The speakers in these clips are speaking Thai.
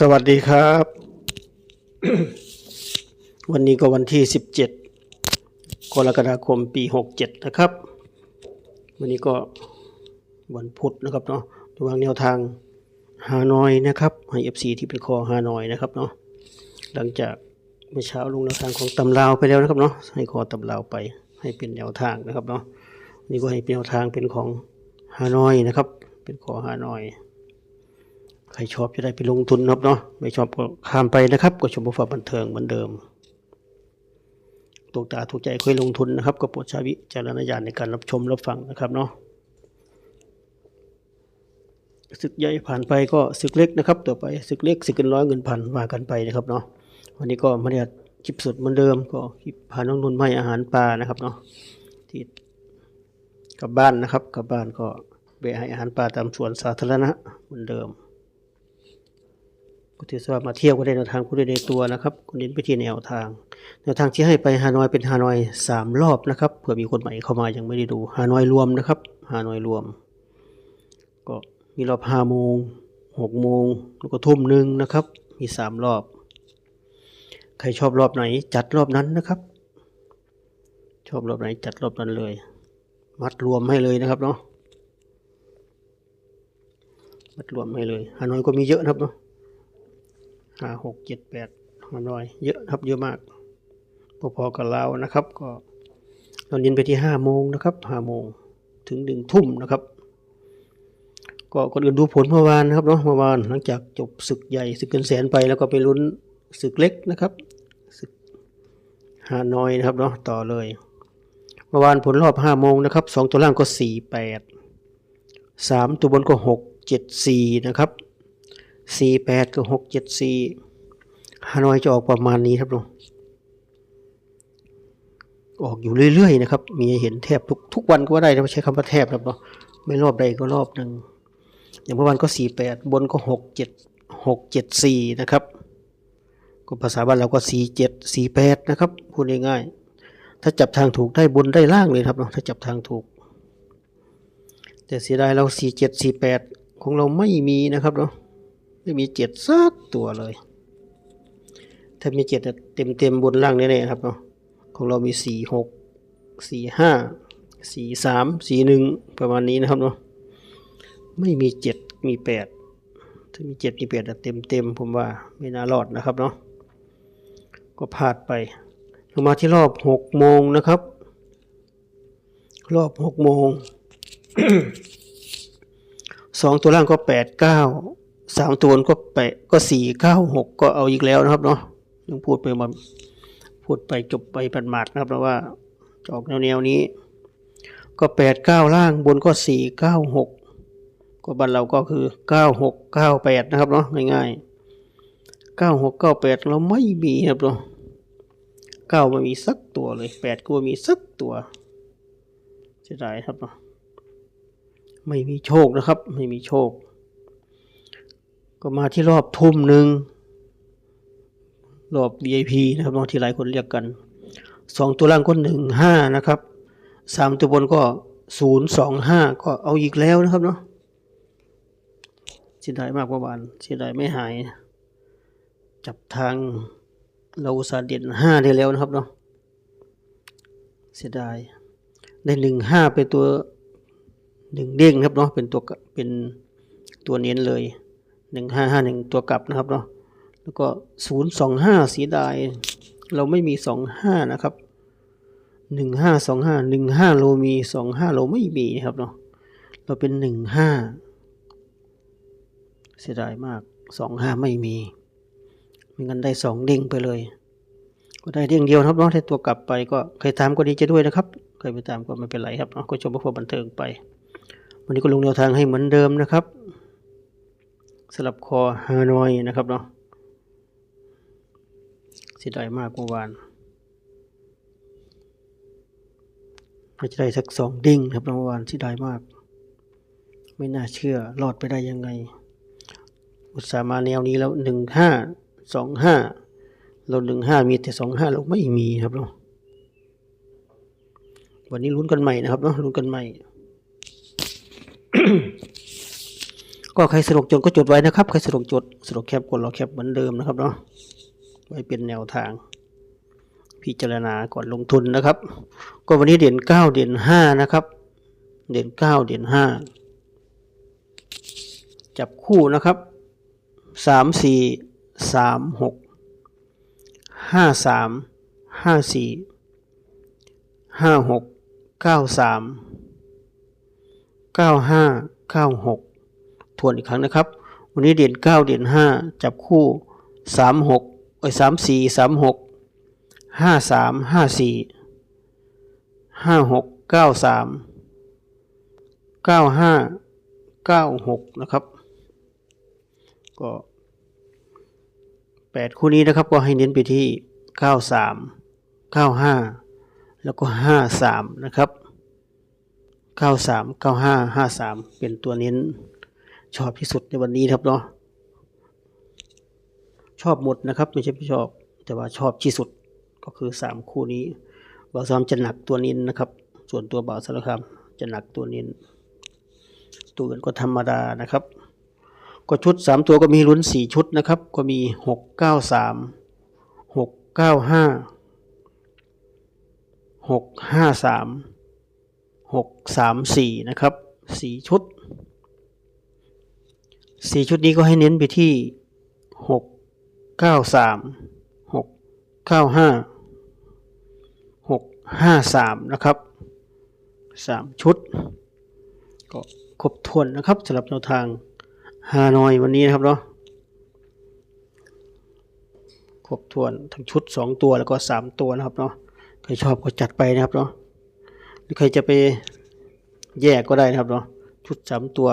สวัสดีครับ วันนี้ก็วันที่ 17 กรกฎาคมปี 67 นะครับ วันนี้ก็วันพุธนะครับเนาะวางแนวทางฮานอยนะครับให้ FC ที่เป็นคอฮานอยนะครับเนาะหลังจากเมื่อเช้าลงแนวทางของตำราวไปแล้วนะครับเนาะให้คอตำราวไปให้เป็นแนวทางนะครับเนาะนี่ก็ให้เป็นแนวทางเป็นของฮานอยนะครับ เป็นคอฮานอย ใครชอบจะได้ไปลงทุนนะครับเนาะไม่ชอบก็ข้ามไปนะครับ ก็ชมผู้ฝากบันเทิงเหมือนเดิมถูกตาถูกใจค่อยลงทุนนะครับก็โปรดใช้วิจารณญาณในการรับชมรับฟังนะครับเนาะศึกใหญ่ผ่านไปก็ศึกเล็กนะครับ ต่อไปศึกเล็กศึกเกินร้อยเงินพันว่ากันไปนะครับเนาะวันนี้ก็มาเรียกคลิปสดเหมือนเดิม ก็คลิปพาน้องนุ่นมาให้อาหารปลานะครับเนาะที่กลับบ้านนะครับกลับบ้านก็ไปให้อาหารปลาตามสวนสาธารณะเหมือนเดิม ก็ถือว่ามาเที่ยวก็ได้แนวทางผู้ได้ในตัวนะครับคนเน้นไปที่แนวทางแนวทางที่ให้ไปฮานอยเป็นฮานอยสามรอบนะครับเผื่อมีคนใหม่เข้ามายังไม่ได้ดูฮานอยรวมนะครับฮานอยรวม ก็มีรอบห้าโมงหกโมงแล้วก็ทุ่มหนึ่งนะครับ มีสามรอบ ใครชอบรอบไหนจัดรอบนั้นนะครับ ชอบรอบไหนจัดรอบนั้นเลย มัดรวมให้เลยนะครับเนาะมัดรวมให้เลยฮานอยก็มีเยอะนะครับเนาะ ห้าหกเจ็ดแปดห้าร้อยเยอะครับเยอะมาก พอๆกับเรานะครับ ก็ตอนเย็นไปที่ห้าโมงนะครับห้าโมงถึงหนึ่งทุ่มนะครับ ก็คนอื่นดูผลเมื่อวานนะครับเนาะเมื่อวานหลังจากจบศึกใหญ่ศึกเกินแสนไปแล้วก็ไปลุ้นศึกเล็กนะครับศึกฮานอยนะครับเนาะต่อเลย เมื่อวานผลรอบห้าโมงนะครับสองตัวล่างก็สี่แปดสามตัวบนก็หกเจ็ดสี่นะครับ สี่แปดกับหกเจ็ดสี่ฮานอยจะออกประมาณนี้ครับลุงออกอยู่เรื่อยๆนะครับ มีเห็นแทบทุกทุกวันก็ได้นะไม่ใช้คำว่าแทบครับเนาะไม่รอบใดก็รอบหนึ่งอย่างเมื่อวานก็สี่แปดบนก็หกเจ็ดหกเจ็ดสี่นะครับ ก็ภาษาบ้านเราก็สี่เจ็ดสี่แปดนะครับพูดง่ายๆถ้าจับทางถูกได้บนได้ล่างเลยครับเนาะถ้าจับทางถูก แต่เสียดายเราสี่เจ็ดสี่แปดของเราไม่มีนะครับเนาะ ไม่มีเจ็ดสักตัวเลย ถ้ามีเจ็ดเต็มเต็มๆบนล่างแน่ๆครับเนาะของเรามีสี่หกสี่ห้าสี่สามสี่หนึ่งประมาณนี้นะครับเนาะไม่มีเจ็ดมีแปดถ้ามีเจ็ดมีแปดเต็มเต็มๆผมว่าไม่น่ารอดนะครับเนาะก็พลาดไปลงมาที่รอบหกโมงนะครับ รอบหกโมงสองตัวล่างก็แปดเก้า สามตัวบนก็แปดก็สี่เก้าหกก็เอาอีกแล้วนะครับเนาะยังพูดไปมาพูดไปจบไปปันหมาดนะครับเพราะว่าจอกแนวแนวนี้ ก็แปดเก้าล่างบนก็สี่เก้าหกก็บันเราก็คือเก้าหกเก้าแปดนะครับเนาะง่ายๆเก้าหกเก้าแปดเราไม่มีครับเนาะเก้าไม่มีสักตัวเลยแปดก็ม่มีสักตัวเสียดายครับเนาะไม่มีโชคนะครับ ไม่มีโชค ก็มาที่รอบทุ่มหนึ่งรอบ VIP นะครับน้องที่หลายคนเรียกกันสองตัวล่างก็หนึ่งห้านะครับสามตัวบนก็ศูนย์สองห้าก็เอาอีกแล้วนะครับเนาะเสียดายมากกว่าบานเสียดายไม่หาย จับทางเราสาเด่นห้าได้แล้วนะครับเนาะเสียดายได้หนึ่งห้าเป็นตัวหนึ่งเด้งครับเนาะเป็นตัวเป็นตัวเน้นเลย หนึ่งห้าห้าหนึ่งตัวกลับนะครับเนาะแล้วก็ศูนย์สองห้าสีดายเราไม่มีสองห้านะครับหนึ่งห้าสองห้าหนึ่งห้าโลมีสองห้าโลไม่มีนะครับเนาะเราเป็นหนึ่งห้าเสียดายมากสองห้าไม่มีไม่งั้นได้สองเด้งไปเลย ก็ได้เด้งเดียวครับเนาะถ้าตัวกลับไปก็ใครตามก็ดีใจด้วยนะครับใครไม่ตามก็ไม่เป็นไรครับเนาะก็ชมเพื่อบันเทิงไป วันนี้ก็ลงแนวทางให้เหมือนเดิมนะครับ สลับคอฮานอยนะครับเนาะเสียดายมากเมื่อวานน่าจะได้สักสองดิ้งครับเมื่อวานเสียดายมาก ไม่น่าเชื่อรอดไปได้ยังไง อุตส่าห์มาแนวนี้แล้วหนึ่งห้าสองห้าเราหนึ่งห้ามีแต่สองห้าเราไม่มีครับเนาะวันนี้ลุ้นกันใหม่นะครับเนาะลุ้นกันใหม่ ก็ใครสะดวกจดก็จดไว้นะครับใครสะดวกจดสะดวกแคปกดเราแคปเหมือนเดิมนะครับเนาะไว้เป็นแนวทาง พิจารณาก่อนลงทุนนะครับ ก็วันนี้เด่น 9 เด่น 5 นะครับ เด่น 9 เด่น 5 จับคู่นะครับ 3 4 3 6 5 3 5 4 5 6 9 3 9 5 9 6 ทวนอีกครั้งนะครับ วันนี้เด่นเก้าเด่นห้าจับคู่สามหกเอ้ยสามสี่สามหกห้าสามห้าสี่ห้าหกเก้าสามเก้าห้าเก้าหกนะครับ ก็แปดคู่นี้นะครับก็ให้เน้นไปที่เก้าสามเก้าห้าแล้วก็ห้าสามนะครับเก้าสามเก้าห้าห้าสามเป็นตัวเน้น ชอบที่สุดในวันนี้ครับเนาะชอบหมดนะครับ ไม่ใช่ไม่ชอบ แต่ว่าชอบที่สุดก็คือสามคู่นี้บ่าวสามจะหนักตัวน้นนะครับ ส่วนตัวบ่าวสารคามจะหนักตัวน้นตัวอื่นก็ธรรมดานะครับ ก็ชุดสามตัวก็มีลุ้นสี่ชุดนะครับ ก็มีหกเก้าสามหกเก้าห้าหกห้าสามหกสามสี่นะครับสี่ชุด สี่ชุดนี้ก็ให้เน้นไปที่หกเก้าสามหกเก้าห้าหกห้าสามนะครับสามชุด ก็ครบถ้วนนะครับสำหรับแนวทางฮานอยวันนี้นะครับเนาะครบถ้วนทั้งชุดสองตัวแล้วก็สามตัวนะครับเนาะใครชอบก็จัดไปนะครับเนาะหรือใครจะไปแยกก็ได้นะครับเนาะชุดสามตัว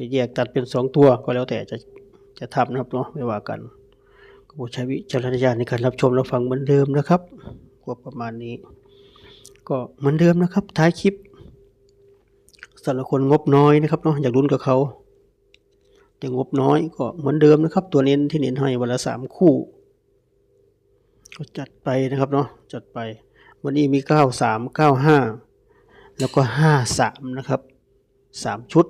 ไปแยกตัดเป็นสองตัวก็แล้วแต่จะจะทำนะครับเนาะไม่ว่ากันก็โปรดใช้วิจารณญาณในการรับชมรับฟังเหมือนเดิมนะครับก็ประมาณนี้ ก็เหมือนเดิมนะครับ ท้ายคลิปสำหรับคนงบน้อยนะครับเนาะอยากลุ้นกับเขาแต่งบน้อยก็เหมือนเดิมนะครับ ตัวเน้นที่เน้นให้วันละสามคู่ก็จัดไปนะครับเนาะจัดไป วันนี้มีเก้าสามเก้าห้าแล้วก็ห้าสามนะครับสามชุด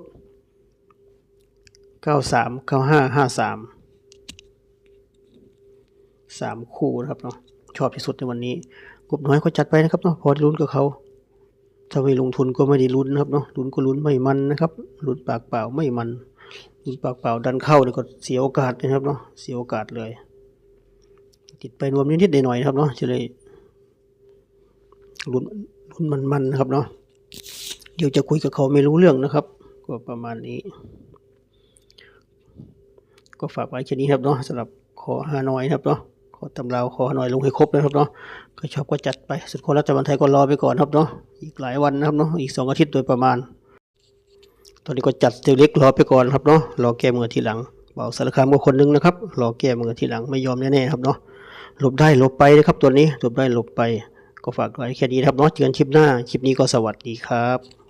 เก้าสามเก้าห้าห้าสามสามคู่นะครับเนาะชอบที่สุดในวันนี้งบน้อยก็จัดไปนะครับเนาะพอได้ลุ้นกับเขาถ้าไม่ลงทุนก็ไม่ได้ลุ้นนะครับเนาะลุ้นก็ลุ้นไม่มันนะครับลุ้นปากเปล่าไม่มันลุ้นปากเปล่าดันเข้าเนี่ยก็เสียโอกาสนะครับเนาะเสียโอกาสเลย ติดไปรวมนิดๆหน่อยๆนะครับเนาะจะเลยลุ้นลุ้นมันๆนะครับเนาะเดี๋ยวจะคุยกับเขาไม่รู้เรื่องนะครับ ก็ประมาณนี้ ก็ฝากไว้แค่นี้ครับเนาะสำหรับขอฮานอยครับเนาะขอตำราขอฮานอยลงให้ครบนะครับเนาะใครชอบก็จัดไปสุดคนรัฐบาลไทยก็รอไปก่อนครับเนาะอีกหลายวันนะครับเนาะอีกสองอาทิตย์โดยประมาณ ตอนนี้ก็จัดเตียวเล็กรอไปก่อนครับเนาะรอแก้มือทีหลังเบาสารคามก็คนหนึงนะครับรอแก้มือทีหลังไม่ยอมแน่ๆครับเนาะหลบได้หลบไปนะครับตัวนี้หลบได้หลบไป ก็ฝากไว้แค่นี้ครับเนาะเจอกันคลิปหน้าคลิปนี้ก็สวัสดีครับ